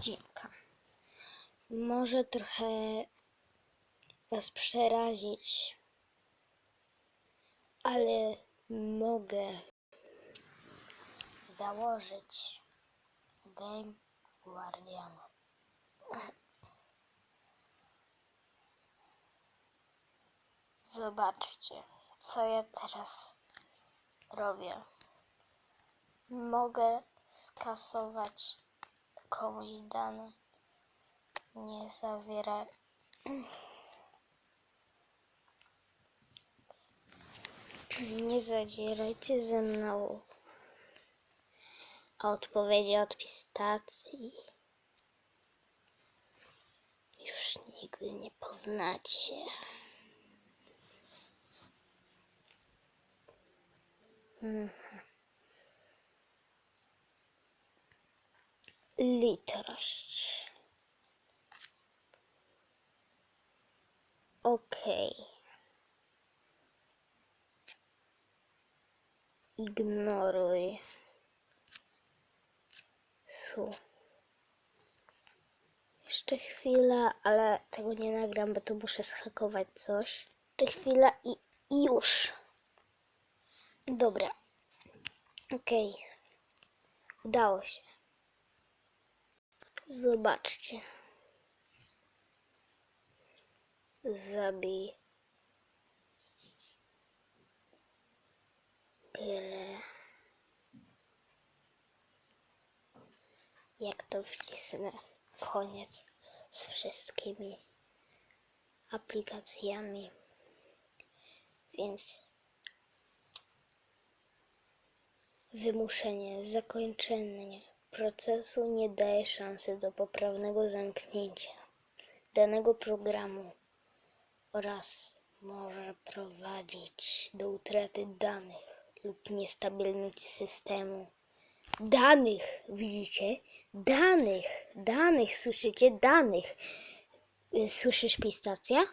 dźwięka. Może trochę Was przerazić, ale mogę założyć Game Guardiana. Zobaczcie, co ja teraz robię. Mogę skasować komuś dane. Nie zawiera. Nie zadzierajcie ze mną. Odpowiedzi od pistacji już nigdy nie poznacie. Mhm. Litość. Okej. Ignoruj. Su. Jeszcze chwila, ale tego nie nagram, bo to muszę schakować coś. Jeszcze chwila i, i już. Dobra. Okej. Udało się. Zobaczcie. Zabij grę. Jak to wcisnę? Koniec z wszystkimi aplikacjami. Więc wymuszenie, zakończenie procesu nie daje szansy do poprawnego zamknięcia danego programu oraz może prowadzić do utraty danych lub niestabilności systemu. Danych, widzicie? Danych, danych, słyszycie? Danych. Słyszysz, pistacja?